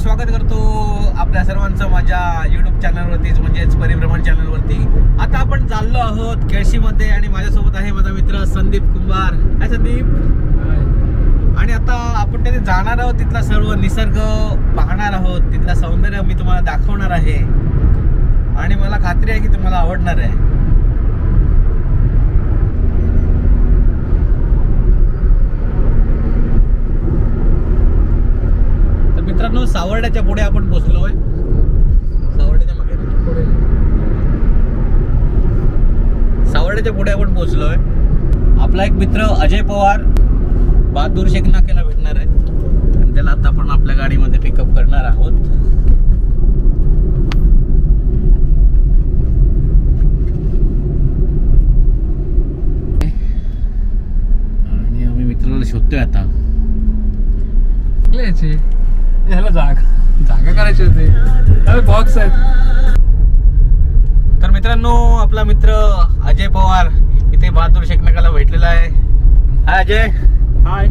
स्वागत करतो आपल्या सर्वांचं माझ्या युट्यूब चॅनलवरतीच म्हणजेच परिभ्रमण चॅनलवरती आता आपण चाललो आहोत केळशीमध्ये आणि माझ्यासोबत आहे माझा मित्र संदीप कुंभार. काय संदीप. आणि आता आपण तिथे जाणार आहोत तिथला सर्व निसर्ग पाहणार आहोत. तिथलं सौंदर्य मी तुम्हाला दाखवणार आहे. आणि मला खात्री आहे की तुम्हाला आवडणार आहे तर मित्रांनो सावर्ड्याच्या पुढे आपण पोहोचलोय सावर्ड्याच्या मागे सावर्ड्याच्या पुढे आपण पोहोचलोय आपला एक मित्र अजय पवार बहादूर शेख नाक्याला भेटणार आहे. आणि त्याला आता आपण आपल्या गाडीमध्ये पिकअप करणार आहोत. आणि आम्ही मित्राला शोधतोय आता. यायचे याला जागा. जागा करायची होती. अरे बॉक्स आहेत. तर मित्रांनो आपला मित्र अजय पवार इथे बहादूर शेखनाकाला भेटलेला आहे. हाय अजय. हाय.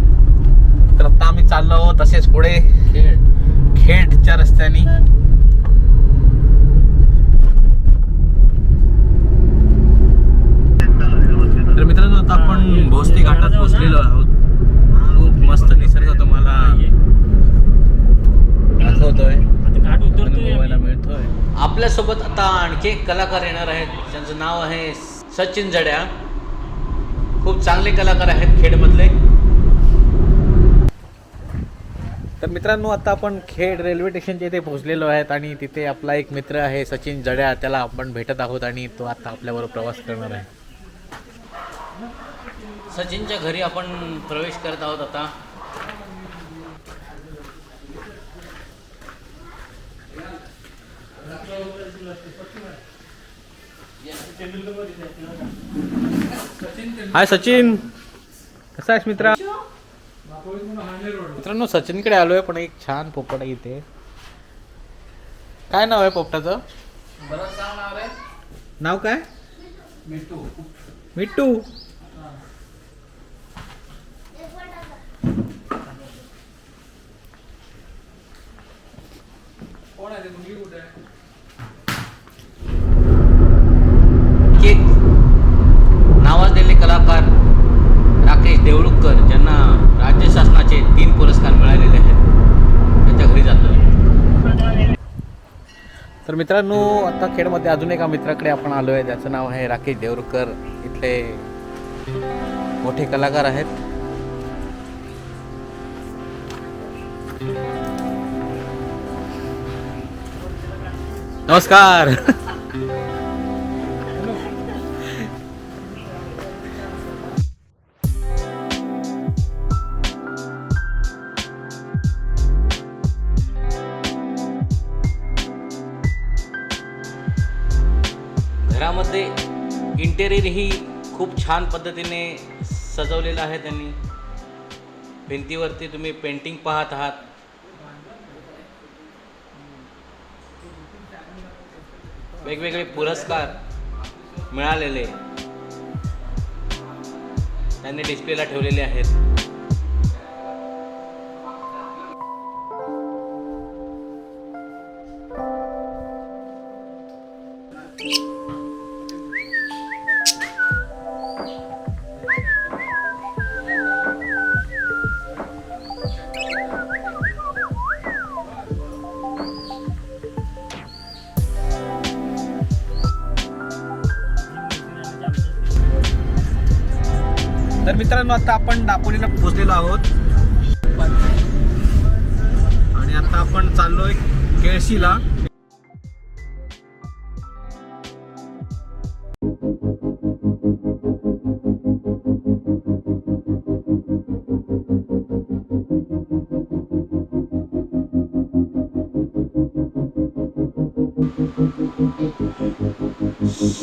तर आता आम्ही चाललो तसेच पुढे. खेडच्या रस्त्यानी तर मित्रांनो आता आपण भोसरी घाटात पोहोचलेलो आहोत खूप मस्त निसर्ग तुम्हाला दाखवतोय अनुभवायला मिळतोय आपल्यासोबत आता आणखी एक कलाकार येणार आहेत. त्यांचं नाव आहे सचिन जड्या. खूप चांगले कलाकार आहेत खेडमधले. तर मित्रांनो आता आपण खेड रेल्वे स्टेशनच्या इथे पोहोचलेलो आहेत आणि तिथे आपला एक मित्र आहे सचिन जड्या. त्याला आपण भेटत आहोत आणि तो आता आपल्याबरोबर प्रवास करणार आहे. सचिनच्या घरी आपण प्रवेश करत आहोत आता. हाय सचिन. कसा आहेस मित्रा? मित्रांनो सचिनकडे आलोय. पण एक छान पोपट आहे इथे. काय नाव आहे पोपटाचं? नाव काय? मिट्टू. कोण आहे ते मुलगी कुठे आहे केक नावाजलेले कलाकार राकेश देवळुकर ज्यांना राज्य शासनाचे तीन पुरस्कार मिळालेले आहेत त्यांच्या घरी जातोय तर मित्रांनो आता खेडमध्ये अजून एका मित्राकडे आपण आलो आहे त्याचं नाव आहे राकेश देवरकर. इथले मोठे कलाकार आहेत. नमस्कार. घरामध्ये इंटेरियरही खूप छान पद्धतीने सजवलेलं आहे त्यांनी. भिंतीवरती तुम्ही पेंटिंग पाहत आहात. वेगवेगळे पुरस्कार मिळालेले. त्यांनी डिस्प्लेला ठेवलेले आहेत. मित्रांनो आता आपण दापोलीला पोहोचलेलो आहोत. आणि आता आपण चाललोय केळशीला.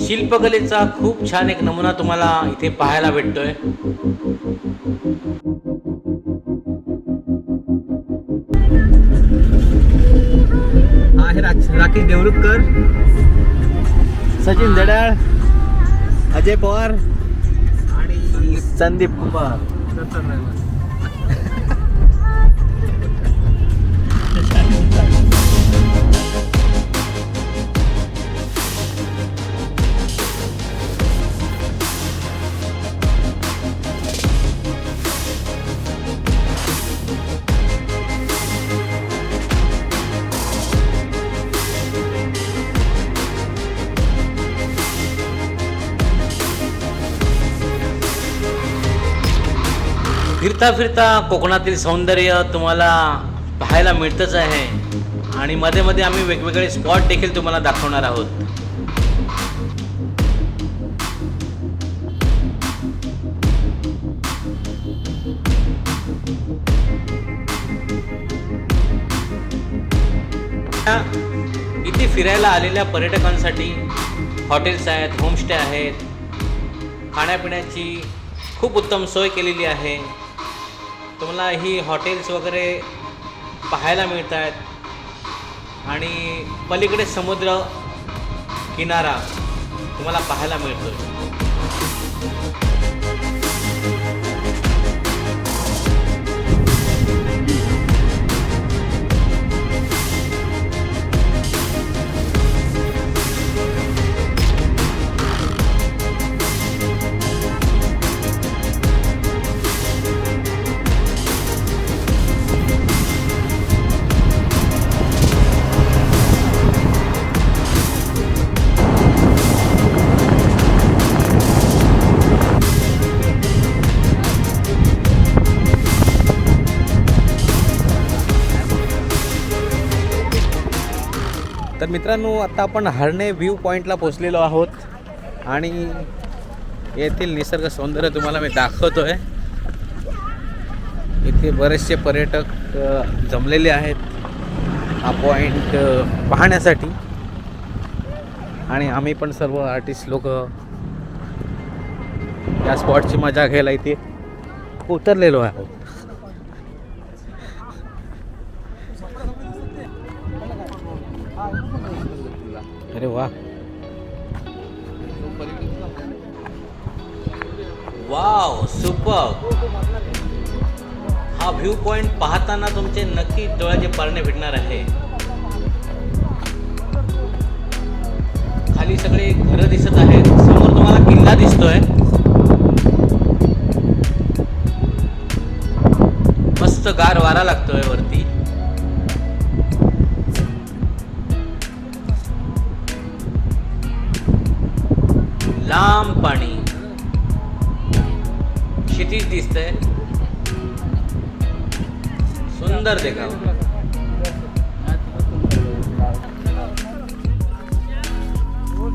शिल्पकलेचा खूप छान एक नमुना तुम्हाला इथे पाहायला भेटतोय. आहे राकेश देवरुखकर सचिन जडाळ अजय पवार आणि संदीप कुमार. फिरता फिरता कोकणातील सौंदर्य तुम्हाला पाहायला मिळतंच आहे. आणि मध्ये मध्ये आम्ही वेगवेगळे स्पॉट देखील तुम्हाला दाखवणार आहोत. इथे फिरायला आलेल्या पर्यटकांसाठी हॉटेल्स आहेत होमस्टे आहेत. खाण्यापिण्याची खूप उत्तम सोय केलेली आहे. त्यांना ही हॉटेल्स वगैरे पाहायला मिळत आहेत आणि पलीकडे समुद्र किनारा तुम्हाला पाहायला मिळतो तर मित्रांनो आता आपण हरणे व्ह्यू पॉईंटला पोचलेलो आहोत. आणि येथील निसर्ग सौंदर्य तुम्हाला मी दाखवतो आहे इथे बरेचसे पर्यटक जमलेले आहेत हा पॉईंट पाहण्यासाठी. आणि आम्ही पण सर्व आर्टिस्ट लोक या स्पॉटची मजा घ्यायला इथे उतरलेलो आहोत. अरे वा. वाव सुपर हा व्ह्यू पॉइंट पाहताना तुमचे नक्की डोळ्याचे पारणे भेटणार आहे. खाली सगळे घरं दिसत आहेत. समोर तुम्हाला किल्ला दिसतोय. मस्त गार वारा लागतोय वरती. तर ते का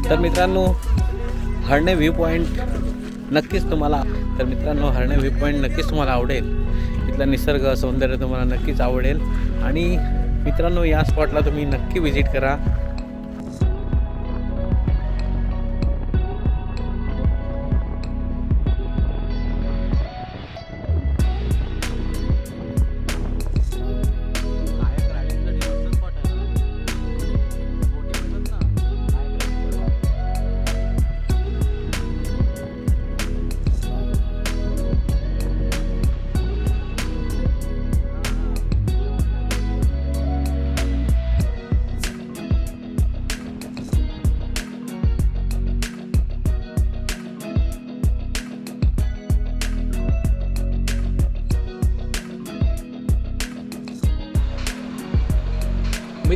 तर मित्रांनो हरणे व्ह्यू पॉईंट नक्कीच तुम्हाला तर मित्रांनो हरणे व्ह्यू पॉईंट नक्कीच तुम्हाला आवडेल. इथलं निसर्ग सौंदर्य तुम्हाला नक्कीच आवडेल. आणि मित्रांनो या स्पॉटला तुम्ही नक्की व्हिजिट करा.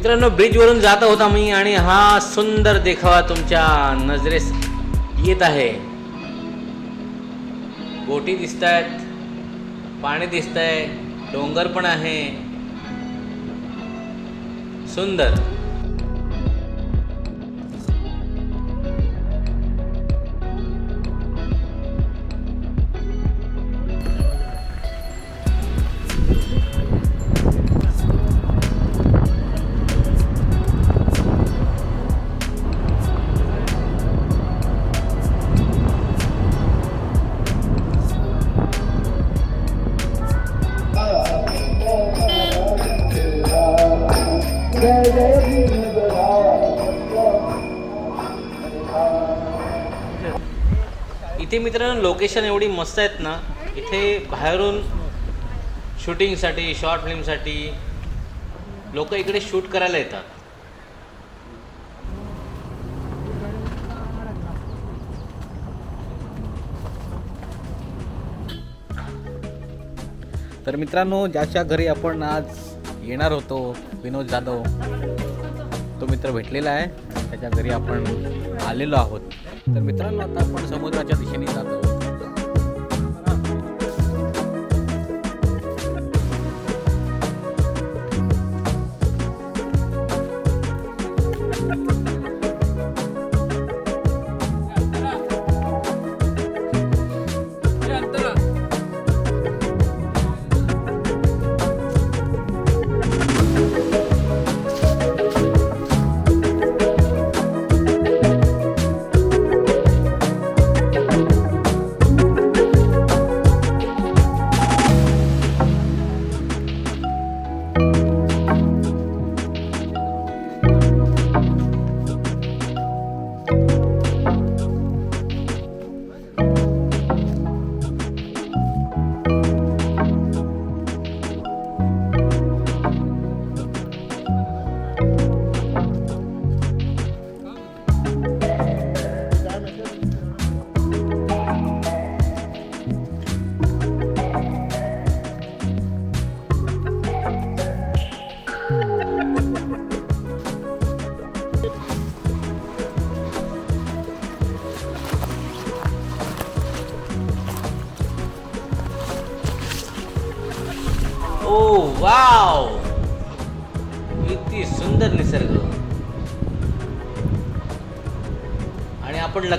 मित्रांनो ब्रिजवरून जात आहोत आम्ही आणि हा सुंदर देखावा तुमच्या नजरेस येत आहे. बोटी दिसत आहेत पाणी दिसत आहे डोंगर पण आहे. सुंदर. मित्रांनो लोकेशन एवढी मस्त आहेत ना इथे बाहेरून शूटिंगसाठी शॉर्ट फिल्मसाठी लोक इकडे शूट करायला येतात. तर मित्रांनो ज्याच्या घरी आपण आज येणार होतो विनोद जाधव तो मित्र भेटलेला आहे. आणि त्याच्या घरी आपण आलेलो आहोत. तर मित्रांनो आता आपण समुद्राच्या दिशेने जातो.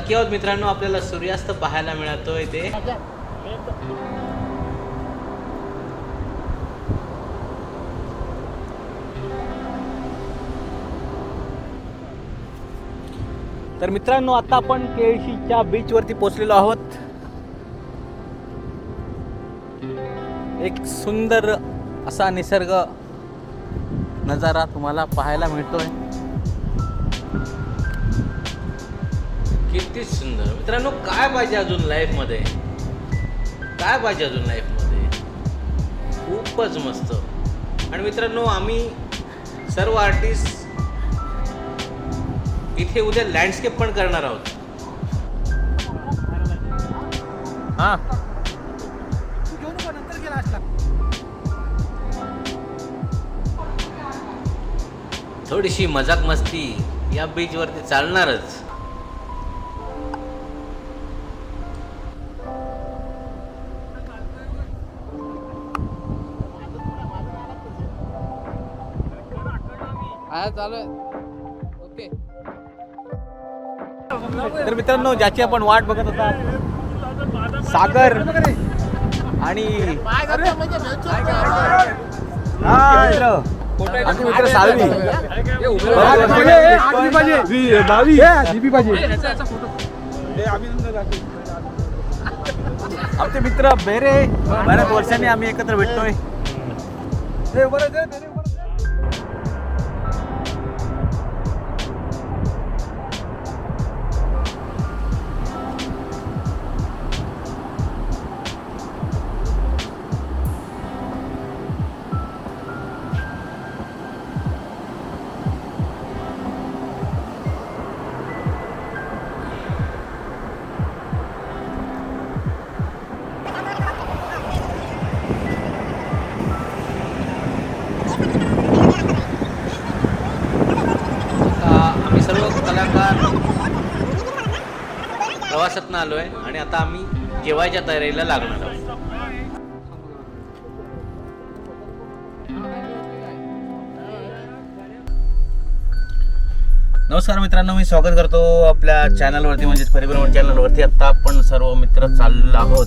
नक्की आहोत मित्रांनो आपल्याला सूर्यास्त पाहायला मिळतोय ते. तर मित्रांनो आता आपण केळशीच्या बीच वरती पोहोचलेलो आहोत. एक सुंदर असा निसर्ग नजारा तुम्हाला पाहायला मिळतोय. किती सुंदर. मित्रांनो काय पाहिजे अजून लाईफमध्ये काय पाहिजे अजून लाईफमध्ये खूपच मस्त. आणि मित्रांनो आम्ही सर्व आर्टिस्ट इथे उद्या लँडस्केप पण करणार आहोत. हा. थोडीशी मजाक मस्ती या बीचवरती चालणारच. हा चालू ओके तर मित्रांनो ज्याची आपण वाट बघत होता सागर आणि हा, मित्र. आमचे मित्र साळवी आमचे मित्र बेरे बऱ्याच वर्षांनी आम्ही एकत्र भेटतोय प्रवासातनं आलो आहे आणि आता आम्ही जेवायच्या तयारीला लागणार आहोत. नमस्कार मित्रांनो मी स्वागत करतो आपल्या चॅनलवरती म्हणजेच परिभ्रमण चॅनलवरती आता आपण सर्व मित्र चाललो आहोत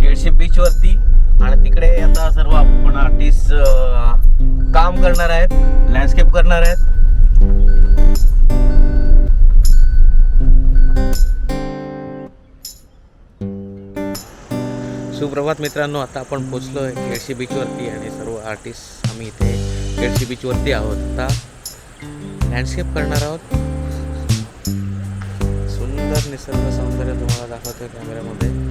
केळशी बीचवरती आणि तिकडे आता सर्व आपण आर्टिस्ट काम करणार आहेत लँडस्केप करणार आहेत. सुप्रभात मित्रांनो आता आपण पोचलो आहे केळशी बीचवरती आणि सर्व आर्टिस्ट आम्ही इथे केळशी बीचवरती आहोत. आता लँडस्केप करणार आहोत. सुंदर निसर्ग सौंदर्य तुम्हाला दाखवतोय कॅमेऱ्यामध्ये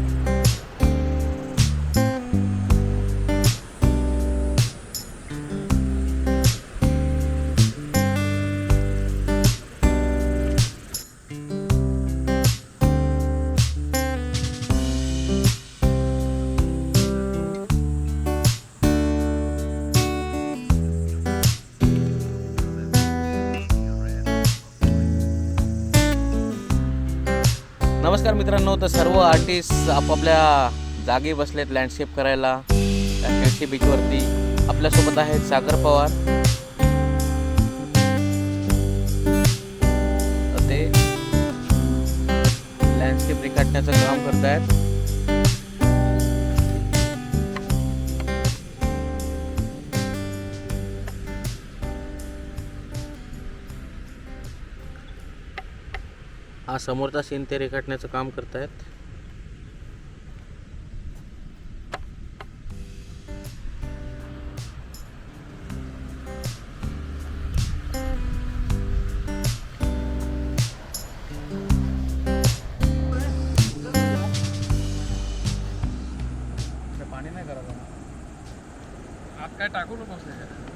नमस्कार मित्रांनो तर सर्व आर्टिस्ट आपापल्या जागी बसलेत लँडस्केप करायला. केळशी बीचवरती आपल्यासोबत आहेत सागर पवार. ते लँडस्केप रेखाटण्याचं काम करतायत. हा समोरचा सीन ते रेखाटण्याचं काम करतायत.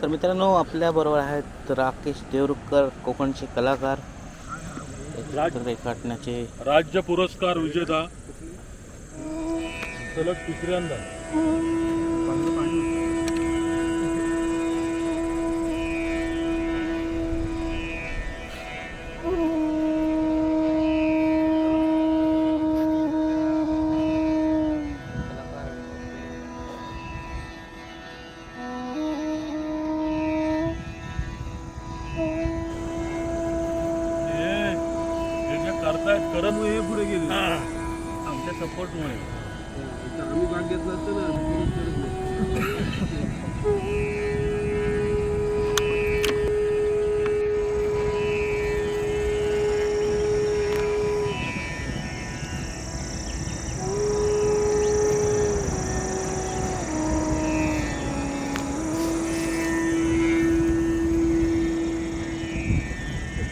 तर मित्रांनो आपल्या बरोबर आहेत राकेश देवरुखकर कोकणचे कलाकार रेखाटण्याचे राज्य पुरस्कार विजेता सलग तिसऱ्यांदा. आमच्या सपोर्टमुळे आम्ही भाग घेतला असतं ना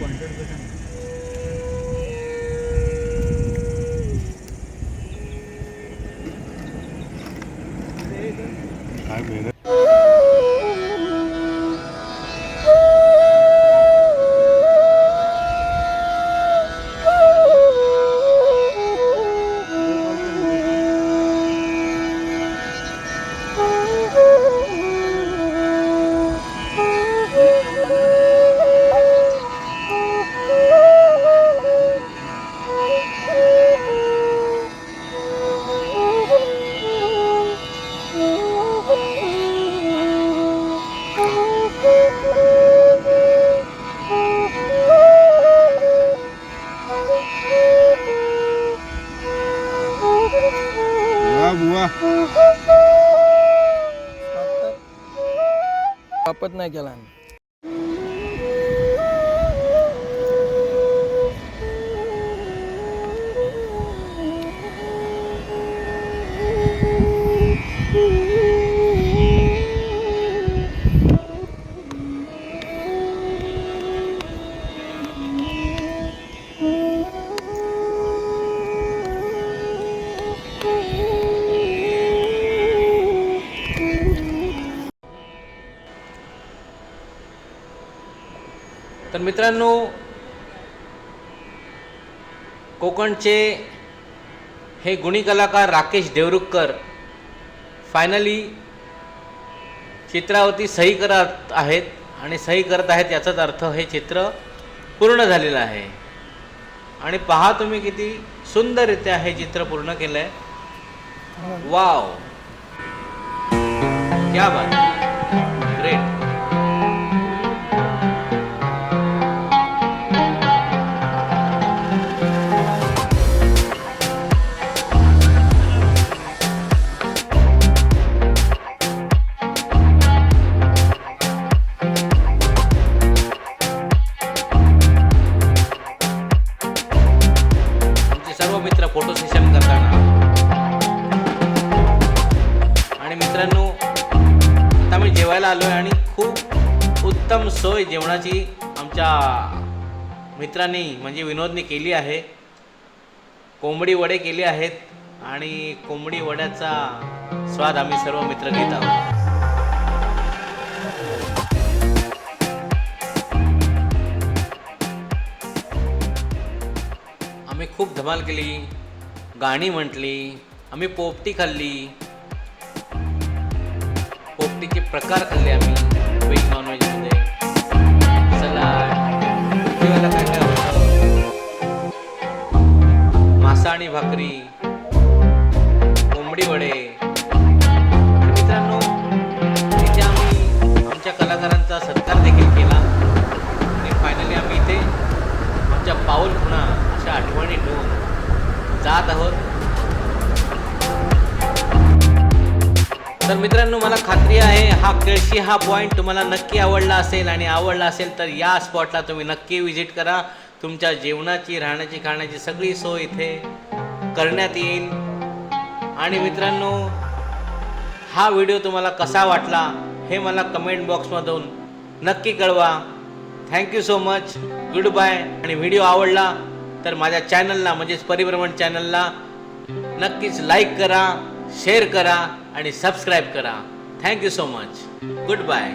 कोणीच नाही. केला आम्ही तर मित्रांनो कोकणचे हे गुणी कलाकार राकेश देवरुखकर फायनली चित्रावरती सही करत आहेत आणि सही करत आहेत याचाच अर्थ हे चित्र पूर्ण झालेलं आहे. आणि पहा तुम्ही किती सुंदररित्या हे चित्र पूर्ण केलं आहे वाव क्या बात. मित्रांनी म्हणजे विनोदने केली आहे. कोंबडी वडे केले आहेत आणि कोंबडी वड्याचा स्वाद आम्ही सर्व मित्र घेत आहोत. आम्ही खूप धमाल केली गाणी म्हटली आम्ही पोपटी खाल्ली. पोपटीचे प्रकार खाल्ले आम्ही भाकरी कोंबडी वडे. मित्रांनो इथे आम्ही आमच्या कलाकारांचा सत्कार देखील केला. आणि फायनली आम्ही इथे आमच्या पाऊल खुणा अशा आठवणी ठेवून जात आहोत. तर मित्रांनो मला खात्री आहे हा केळशी हा पॉईंट तुम्हाला नक्की आवडला असेल आणि आवडला असेल तर या स्पॉटला तुम्ही नक्की व्हिजिट करा. तुमच्या जेवणाची राहण्याची खाण्याची सगळी सोय इथे करण्यात येईल आणि मित्रांनो हा व्हिडिओ तुम्हाला कसा वाटला हे मला कमेंट बॉक्समधून नक्की कळवा. Thank you so much good bye आणि व्हिडिओ आवडला तर माझ्या चॅनलला म्हणजेच परिभ्रमण चॅनलला नक्कीच लाईक करा शेअर करा आणि सबस्क्राईब करा. Thank you so much good bye